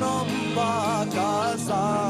nomba casa.